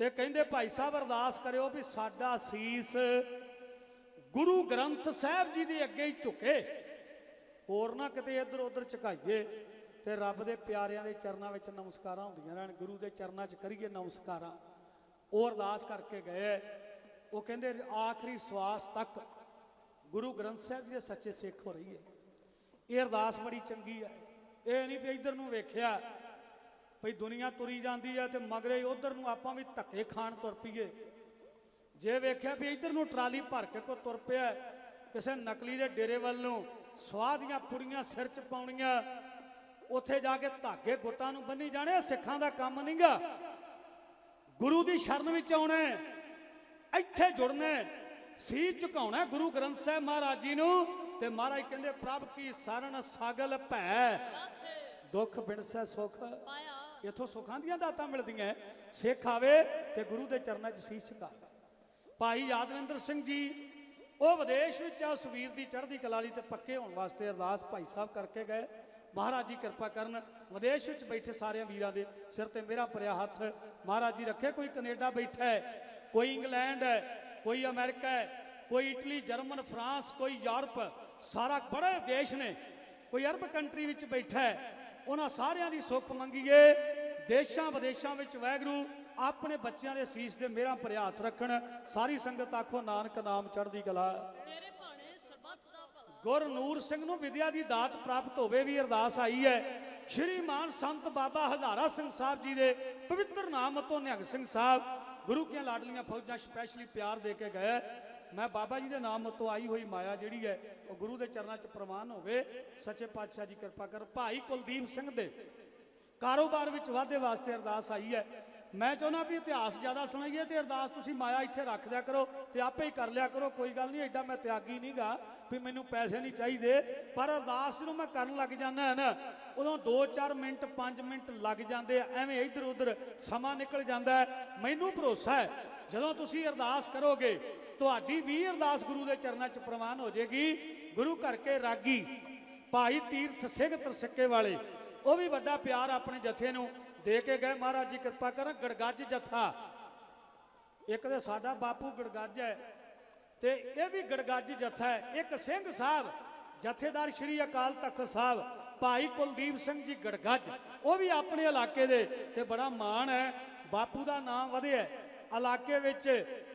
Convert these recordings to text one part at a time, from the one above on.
ਤੇ ਕਹਿੰਦੇ ਭਾਈ ਸਾਹਿਬ ਅਰਦਾਸ ਕਰਿਓ ਵੀ ਸਾਡਾ ਸੀਸ ਗੁਰੂ ਗ੍ਰੰਥ ਸਾਹਿਬ ਜੀ ਦੇ ਅੱਗੇ ਹੀ ਝੁਕੇ। ਹੋਰ ਨਾ ਕਿਤੇ ਇੱਧਰ ਉੱਧਰ ਝੁਕਾਈਏ ਤੇ ਰੱਬ ਦੇ ਪਿਆਰਿਆਂ ਦੇ ਚਰਨਾਂ ਵਿੱਚ ਨਮਸਕਾਰਾਂ ਹੁੰਦੀਆਂ ਰਹਿਣ, ਗੁਰੂ ਦੇ ਚਰਨਾਂ 'ਚ ਕਰੀਏ ਨਮਸਕਾਰਾਂ। ਉਹ ਅਰਦਾਸ ਕਰਕੇ ਗਏ ਉਹ ਕਹਿੰਦੇ ਆਖਰੀ ਸਵਾਸ ਤੱਕ ਗੁਰੂ ਗ੍ਰੰਥ ਸਾਹਿਬ ਜੀ ਦੇ ਸੱਚੇ ਸਿੱਖ ਹੋ ਰਹੀ ਹੈ ਇਹ ਅਰਦਾਸ ਬੜੀ ਚੰਗੀ ਹੈ ਇਹ ਨਹੀਂ ਵੀ ਇੱਧਰ ਨੂੰ ਵੇਖਿਆ ਭਈ ਦੁਨੀਆ ਤੁਰੀ ਜਾਂਦੀ ਹੈ ਤੇ ਮਗਰੇ ਉਧਰ ਨੂੰ ਆਪਾਂ ਵੀ ਧੱਕੇ ਖਾਣ ਤੁਰ ਪਈਏ। ਜੇ ਵੇਖਿਆ ਵੀ ਇੱਧਰ ਨੂੰ ਟਰਾਲੀ ਭਰ ਕੇ ਕੋ ਤੁਰ ਪਿਆ, ਕਿਸੇ ਨਕਲੀ ਦੇ ਡੇਰੇ ਵੱਲ ਨੂੰ ਸਵਾਹ ਦੀਆਂ ਪੁੜੀਆਂ ਸਿਰ 'ਚ ਪਾਉਣੀਆਂ, ਉੱਥੇ ਜਾ ਕੇ ਧਾਗੇ ਗੁੱਟਾਂ ਨੂੰ ਬੰਨੀ ਜਾਣੇ ਸਿੱਖਾਂ ਦਾ ਕੰਮ ਨਹੀਂਗਾ। ਗੁਰੂ ਦੀ ਸ਼ਰਨ ਵਿੱਚ ਆਉਣਾ ਇੱਥੇ ਜੁੜਨਾ ਸੀ ਝੁਕਾਉਣਾ ਗੁਰੂ ਗ੍ਰੰਥ ਸਾਹਿਬ ਮਹਾਰਾਜ ਜੀ ਨੂੰ, ਤੇ ਮਹਾਰਾਜ ਕਹਿੰਦੇ, ਪ੍ਰਭ ਕੀ ਸਰਣ ਸਾਗਲ ਭੈ। ਦੁੱਖ ਬਿਨਸੈ ਸੁਖ। ਪਾਇਆ। ਇਥੋਂ ਸੁੱਖਾਂ ਦੀਆਂ ਦਾਤਾਂ ਮਿਲਦੀਆਂ ਸਿੱਖ ਆਵੇ ਤੇ ਗੁਰੂ ਦੇ ਚਰਨਾਂ 'ਚ ਸੀਸ ਝੁਕਾ ਭਾਈ ਯਾਦਵਿੰਦਰ ਸਿੰਘ ਜੀ, ਉਹ ਵਿਦੇਸ਼ ਵਿੱਚ ਆ ਉਸ ਵੀਰ ਦੀ ਚੜ੍ਹਦੀ ਕਲਾ ਲਈ ਤੇ ਪੱਕੇ ਹੋਣ ਵਾਸਤੇ ਅਰਦਾਸ ਭਾਈ ਸਾਹਿਬ ਕਰਕੇ ਗਏ। ਮਹਾਰਾਜ ਜੀ ਕਿਰਪਾ ਕਰਨ, ਵਿਦੇਸ਼ ਵਿੱਚ ਬੈਠੇ ਸਾਰਿਆਂ ਵੀਰਾਂ ਦੇ ਸਿਰ ਤੇ ਮੇਰਾ ਭਰਿਆ ਹੱਥ। ਮਹਾਰਾਜ ਜੀ ਰੱਖੇ, ਕੋਈ ਕੈਨੇਡਾ ਬੈਠਾ ਹੈ, ਕੋਈ ਇੰਗਲੈਂਡ ਹੈ, ਕੋਈ ਅਮਰੀਕਾ ਹੈ, ਕੋਈ ਇਟਲੀ, ਜਰਮਨ, ਫਰਾਂਸ, ਕੋਈ ਯੂਰਪ, ਸਾਰਾ ਬੜੇ ਦੇਸ਼ ਨੇ। ਕੋਈ ਅਰਬ ਕੰਟਰੀ ਵਿੱਚ ਬੈਠਾ ਹੈ, ਉਹਨਾਂ ਸਾਰਿਆਂ ਦੀ ਸੁੱਖ ਮੰਗੀਏ। ਦੇਸ਼ਾਂ ਵਿਦੇਸ਼ਾਂ ਵਿੱਚ ਵੈਗਰੂ ਆਪਣੇ ਬੱਚਿਆਂ ਦੇ ਸੀਸ ਦੇ ਮੇਰਾ ਭਰਿਆ ਹੱਥ ਰੱਖਣ। ਸਾਰੀ ਸੰਗਤ ਆਖੋ ਨਾਨਕ ਨਾਮ ਚੜ੍ਹਦੀ ਕਲਾ। ਤੇਰੇ ਭਾਣੇ ਸਰਬੱਤ ਦਾ ਭਲਾ। ਗੁਰ ਨੂਰ ਸਿੰਘ ਨੂੰ ਵਿਦਿਆ ਦੀ ਦਾਤ ਪ੍ਰਾਪਤ ਹੋਵੇ ਵੀ ਅਰਦਾਸ ਆਈ ਹੈ। ਸ਼੍ਰੀ ਮਾਨ ਸੰਤ ਬਾਬਾ ਹਜ਼ਾਰਾ ਸਿੰਘ ਸਾਹਿਬ ਜੀ ਦੇ ਪਵਿੱਤਰ ਨਾਮ ਤੋਂ ਨਿਹੰਗ ਸਿੰਘ ਸਾਹਿਬ ਗੁਰੂ ਕੀਆਂ ਲਾਡਲੀਆਂ ਫੌਜਾਂ ਸਪੈਸ਼ਲੀ ਪਿਆਰ ਦੇ ਕੇ ਗਏ। ਮੈਂ ਬਾਬਾ ਜੀ ਦੇ ਨਾਮ ਤੋਂ ਆਈ ਹੋਈ ਮਾਇਆ ਜਿਹੜੀ ਹੈ ਉਹ ਗੁਰੂ ਦੇ ਚਰਨਾਂ 'ਚ ਪ੍ਰਵਾਨ ਹੋਵੇ। ਸੱਚੇ ਪਾਤਸ਼ਾਹ ਜੀ ਕਿਰਪਾ ਕਰ ਭਾਈ ਕੁਲਦੀਪ ਸਿੰਘ ਦੇ ਕਾਰੋਬਾਰ ਵਿੱਚ ਵਾਧੇ ਵਾਸਤੇ ਅਰਦਾਸ ਆਈ ਹੈ। ਮੈਂ ਚਾਹੁੰਦਾ ਵੀ ਇਤਿਹਾਸ ਜ਼ਿਆਦਾ ਸੁਣਾਈਏ ਤੇ ਅਰਦਾਸ ਤੁਸੀਂ ਮਾਇਆ ਇੱਥੇ ਰੱਖ ਦਿਆ ਕਰੋ ਤੇ ਆਪੇ ਹੀ ਕਰ ਲਿਆ ਕਰੋ, ਕੋਈ ਗੱਲ ਨਹੀਂ, ਐਡਾ ਮੈਂ ਤਿਆਗੀ ਨਹੀਂਗਾ ਵੀ ਮੈਨੂੰ ਪੈਸੇ ਨਹੀਂ ਚਾਹੀਦੇ। ਪਰ ਅਰਦਾਸ ਜਦੋਂ ਮੈਂ ਕਰਨ ਲੱਗ ਜਾਂਦਾ ਹੈ ਨਾ, ਉਦੋਂ 2-4 ਮਿੰਟ 5 ਮਿੰਟ ਲੱਗ ਜਾਂਦੇ ਆ, ਐਵੇਂ ਇੱਧਰ ਉੱਧਰ ਸਮਾਂ ਨਿਕਲ ਜਾਂਦਾ ਮੈਨੂੰ ਭਰੋਸਾ ਹੈ, ਜਦੋਂ ਤੁਸੀਂ ਅਰਦਾਸ ਕਰੋਗੇ, ਤੁਹਾਡੀ ਵੀ ਅਰਦਾਸ ਗੁਰੂ ਦੇ ਚਰਨਾਂ 'ਚ ਪ੍ਰਵਾਨ ਹੋ ਜਾਏਗੀ। ਗੁਰੂ ਘਰ ਕੇ ਰਾਗੀ, ਭਾਈ ਤੀਰਥ ਸਿੰਘ ਤਰਸੱਕੇ ਵਾਲੇ ਉਹ ਵੀ ਵੱਡਾ ਪਿਆਰ ਆਪਣੇ ਜਥੇ ਨੂੰ ਦੇ ਕੇ ਗਏ। ਮਹਾਰਾਜ ਜੀ ਕਿਰਪਾ ਕਰਨ, ਗੜਗੱਜ ਜਥਾ। ਇੱਕ ਤੇ ਸਾਡਾ ਬਾਪੂ ਗੜਗੱਜ ਹੈ ਤੇ ਇਹ ਵੀ ਗੜਗੱਜ ਜਥਾ ਹੈ। ਇੱਕ ਸਿੰਘ ਸਾਹਿਬ, ਜਥੇਦਾਰ ਸ਼੍ਰੀ ਅਕਾਲ ਤਖਤ ਸਾਹਿਬ, ਭਾਈ ਕੁਲਦੀਪ ਸਿੰਘ ਜੀ ਗੜਗੱਜ, ਉਹ ਵੀ ਆਪਣੇ ਇਲਾਕੇ ਦੇ ਤੇ ਬੜਾ ਮਾਣ ਹੈ। ਬਾਪੂ ਦਾ ਨਾਮ ਵਧਿਆ ਹੈ। ਇਲਾਕੇ ਵਿੱਚ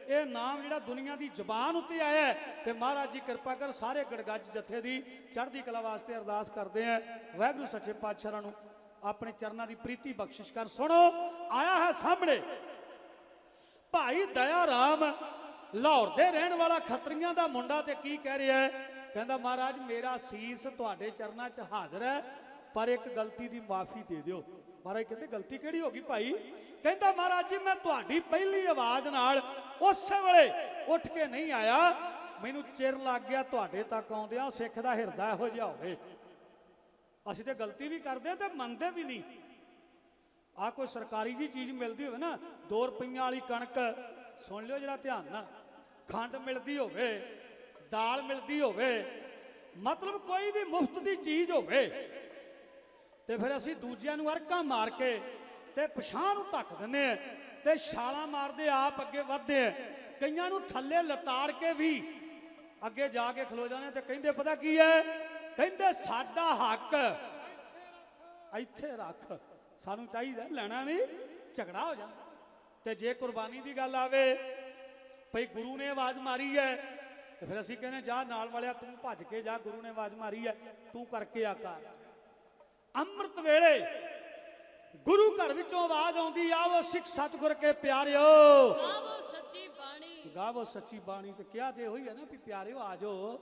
ਇਹ ਨਾਮ ਜਿਹੜਾ ਦੁਨੀਆ ਦੀ ਜ਼ੁਬਾਨ ਉੱਤੇ ਆਇਆ ਤੇ ਮਹਾਰਾਜ ਜੀ ਕਿਰਪਾ ਕਰ ਸਾਰੇ ਗੜਗੱਜ ਜਥੇ ਦੀ ਚੜ੍ਹਦੀ ਕਲਾ ਵਾਸਤੇ ਅਰਦਾਸ ਕਰਦੇ ਆ। ਵਾਹਿਗੁਰੂ ਸੱਚੇ ਪਾਤਸ਼ਾਹ ਨੂੰ ਆਪਣੇ ਚਰਨਾਂ ਦੀ ਪ੍ਰੀਤੀ ਬਖਸ਼ਿਸ਼ ਕਰ। ਸੁਣੋ, ਆਇਆ ਹੈ ਸਾਹਮਣੇ। ਭਾਈ ਦਇਆ ਰਾਮ ਲਾਹੌਰ ਦੇ ਰਹਿਣ ਵਾਲਾ ਖੱਤਰੀਆਂ ਦਾ ਮੁੰਡਾ ਤੇ ਕੀ ਕਹਿ ਰਿਹਾ ਹੈ? ਕਹਿੰਦਾ, ਮਹਾਰਾਜ, ਮੇਰਾ ਸੀਸ ਤੁਹਾਡੇ ਚਰਨਾਂ 'ਚ ਹਾਜ਼ਰ ਹੈ, ਪਰ ਇੱਕ ਗਲਤੀ ਦੀ ਮਾਫੀ ਦੇ ਦਿਓ। ਮਹਾਰਾਜ ਕਹਿੰਦੇ, ਗਲਤੀ ਕਿਹੜੀ ਹੋ ਗਈ ਭਾਈ? ਕਹਿੰਦਾ, ਮਹਾਰਾਜ ਜੀ, ਮੈਂ ਤੁਹਾਡੀ ਪਹਿਲੀ ਆਵਾਜ਼ ਨਾਲ ਉਸੇ ਵੇਲੇ ਉੱਠ ਕੇ ਨਹੀਂ ਆਇਆ। ਮੈਨੂੰ ਚਿਰ ਲੱਗ ਗਿਆ ਤੁਹਾਡੇ ਤੱਕ ਆਉਂਦਿਆਂ, ਸਿੱਖ ਦਾ ਹਿਰਦਾ ਇਹੋ ਜਿਹਾ ਹੋਵੇ। ਅਸੀਂ ਤੇ ਗਲਤੀ ਵੀ ਕਰਦੇ ਤੇ ਮੰਨਦੇ ਵੀ ਨਹੀਂ। ਆ ਕੋਈ ਸਰਕਾਰੀ ਜੀ ਚੀਜ਼ ਮਿਲਦੀ ਹੋਵੇ ਨਾ 2 ਰੁਪਈਆਂ ਵਾਲੀ ਕਣਕ, ਸੁਣ ਲਿਓ ਜਰਾ ਧਿਆਨ ਨਾਲ, ਖੰਡ ਮਿਲਦੀ ਹੋਵੇ, ਦਾਲ ਮਿਲਦੀ ਹੋਵੇ, ਮਤਲਬ ਕੋਈ ਵੀ ਮੁਫਤ ਦੀ ਚੀਜ਼ ਹੋਵੇ, ਤੇ ਫਿਰ ਅਸੀਂ ਦੂਜਿਆਂ ਨੂੰ ਅਰਕਾਂ ਮਾਰ ਕੇ ਤੇ ਪਛਾਣ ਨੂੰ ਧੱਕ ਦਿੰਦੇ ਆ ਤੇ ਛਾਲਾਂ ਮਾਰਦੇ ਆਪ ਅੱਗੇ ਵਧਦੇ ਆ। ਕਈਆਂ ਨੂੰ ਥੱਲੇ ਲਤਾੜ ਕੇ ਵੀ ਅੱਗੇ ਜਾ ਕੇ ਖਲੋ ਜਾਂਦੇ ਤੇ ਕਹਿੰਦੇ, ਪਤਾ ਕੀ ਹੈ? ਕਹਿੰਦੇ, ਸਾਡਾ ਹੱਕ ਇੱਥੇ ਰੱਖ। ਸਾਨੂੰ ਚਾਹੀਦਾ ਲੈਣਾ ਨਹੀਂ, ਝਗੜਾ ਹੋ ਜਾਂਦਾ। ਤੇ ਜੇ ਕੁਰਬਾਨੀ ਦੀ ਗੱਲ ਆਵੇ, ਭਈ ਗੁਰੂ ਨੇ ਆਵਾਜ਼ ਮਾਰੀ ਹੈ, ਤੇ ਫਿਰ ਅਸੀਂ ਕਹਿੰਦੇ, ਜਾ ਨਾਲ ਵਾਲਿਆ, ਤੂੰ ਭੱਜ ਕੇ ਜਾ, ਗੁਰੂ ਨੇ ਆਵਾਜ਼ ਮਾਰੀ ਹੈ, ਤੂੰ ਕਰਕੇ ਆ ਕਾਰ ਅੰਮ੍ਰਿਤ ਵੇਲੇ ਗੁਰੂ ਘਰ ਵਿੱਚੋਂ ਆਵਾਜ਼ ਆਉਂਦੀ ਆਵੋ ਸਿੱਖ ਸਤਿਗੁਰ ਕੇ ਪਿਆਰਿਓ। ਆਵੋ ਸੱਚੀ ਬਾਣੀ। ਗਾਵੋ ਸੱਚੀ ਬਾਣੀ ਤੇ ਕਿਹਾ ਤੇ ਹੋਈ ਹੈ ਨਾ ਵੀ ਪਿਆਰਿਓ ਆ ਜਾਓ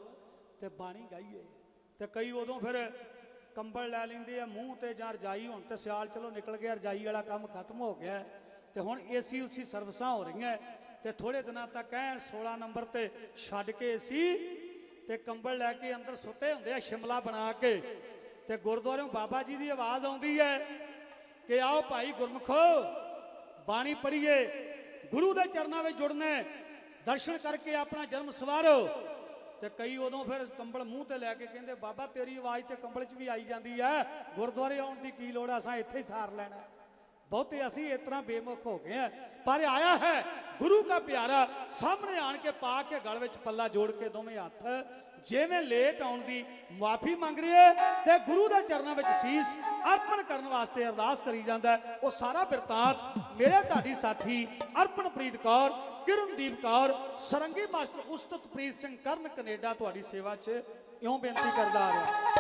ਤੇ ਬਾਣੀ ਗਾਈਏ। ਤੇ ਕਈ ਉਦੋਂ ਫਿਰ ਕੰਬਲ ਲੈ ਲੈਂਦੇ ਆ ਮੂੰਹ ਤੇ ਜਾਂ ਰਜਾਈ ਹੁਣ ਤੇ ਸਿਆਲ ਚਲੋ ਨਿਕਲ ਗਿਆ ਰਜਾਈ ਵਾਲਾ ਕੰਮ ਖਤਮ ਹੋ ਗਿਆ। ਤੇ ਹੁਣ ਏਸੀ ਉਸੀ ਸਰਵਿਸਾਂ ਹੋ ਰਹੀਆਂ। ਤੇ ਥੋੜੇ ਦਿਨਾਂ ਤੱਕ ਐਨ 16 ਨੰਬਰ ਤੇ ਛੱਡ ਕੇ ਏਸੀ ਤੇ ਕੰਬਲ ਲੈ ਕੇ ਅੰਦਰ ਸੁੱਤੇ ਹੁੰਦੇ ਆ ਸ਼ਿਮਲਾ ਬਣਾ ਕੇ। ਤੇ ਗੁਰਦੁਆਰਿਓਂ ਬਾਬਾ ਜੀ ਦੀ ਆਵਾਜ਼ ਆਉਂਦੀ ਹੈ ਕਿ ਆਓ ਭਾਈ ਗੁਰਮਖੋ, ਬਾਣੀ ਪੜ੍ਹੀਏ, ਗੁਰੂ ਦੇ ਚਰਨਾਂ ਵਿੱਚ ਜੁੜਨਾ ਦਰਸ਼ਨ ਕਰਕੇ ਆਪਣਾ ਜਨਮ ਸਵਾਰੋ। ਤੇ ਕਈ ਉਦੋਂ ਫਿਰ ਕੰਬਲ ਮੂੰਹ ਤੇ ਲੈ ਕੇ ਕਹਿੰਦੇ, ਬਾਬਾ ਤੇਰੀ ਆਵਾਜ਼ ਤੇ ਕੰਬਲ 'ਚ ਵੀ ਆਈ ਜਾਂਦੀ ਹੈ, ਗੁਰਦੁਆਰੇ ਆਉਣ ਦੀ ਕੀ ਲੋੜ ਆ, ਅਸਾਂ ਇੱਥੇ ਹੀ ਸਾਰ ਲੈਣਾ ਬਹੁਤੇ ਅਸੀਂ ਇਸ ਤਰ੍ਹਾਂ ਬੇਮੁਖ ਹੋ ਗਏ ਆ ਪਰ ਆਇਆ ਹੈ ਗੁਰੂ ਦਾ ਪਿਆਰਾ, ਸਾਹਮਣੇ ਆਣ ਕੇ ਪਾ ਕੇ ਗਲ ਵਿੱਚ ਪੱਲਾ ਜੋੜ ਕੇ ਦੋਵੇਂ ਹੱਥ। ਜਿਵੇਂ ਲੇਟ ਆਉਣ ਦੀ ਮਾਫੀ ਮੰਗ ਰਿਹਾ ਹੈ ਤੇ ਗੁਰੂ ਦੇ ਚਰਨਾਂ ਵਿੱਚ ਸੀਸ ਅਰਪਣ ਕਰਨ ਵਾਸਤੇ ਅਰਦਾਸ ਕਰੀ ਜਾਂਦਾ ਉਹ ਸਾਰਾ ਬਿਰਤਾਂਤ ਮੇਰੇ ਤੁਹਾਡੀ ਸਾਥੀ ਅਰਪਣਪ੍ਰੀਤ ਕੌਰ, ਕਿਰਨਦੀਪ ਕੌਰ, ਸਰੰਗੀ ਮਾਸਟਰ ਉਸਤਤਪ੍ਰੀਤ ਸਿੰਘ ਕਰਨ ਕੈਨੇਡਾ ਤੁਹਾਡੀ ਸੇਵਾ 'ਚ ਇਉਂ ਬੇਨਤੀ ਕਰਦਾ ਆ ਰਿਹਾ।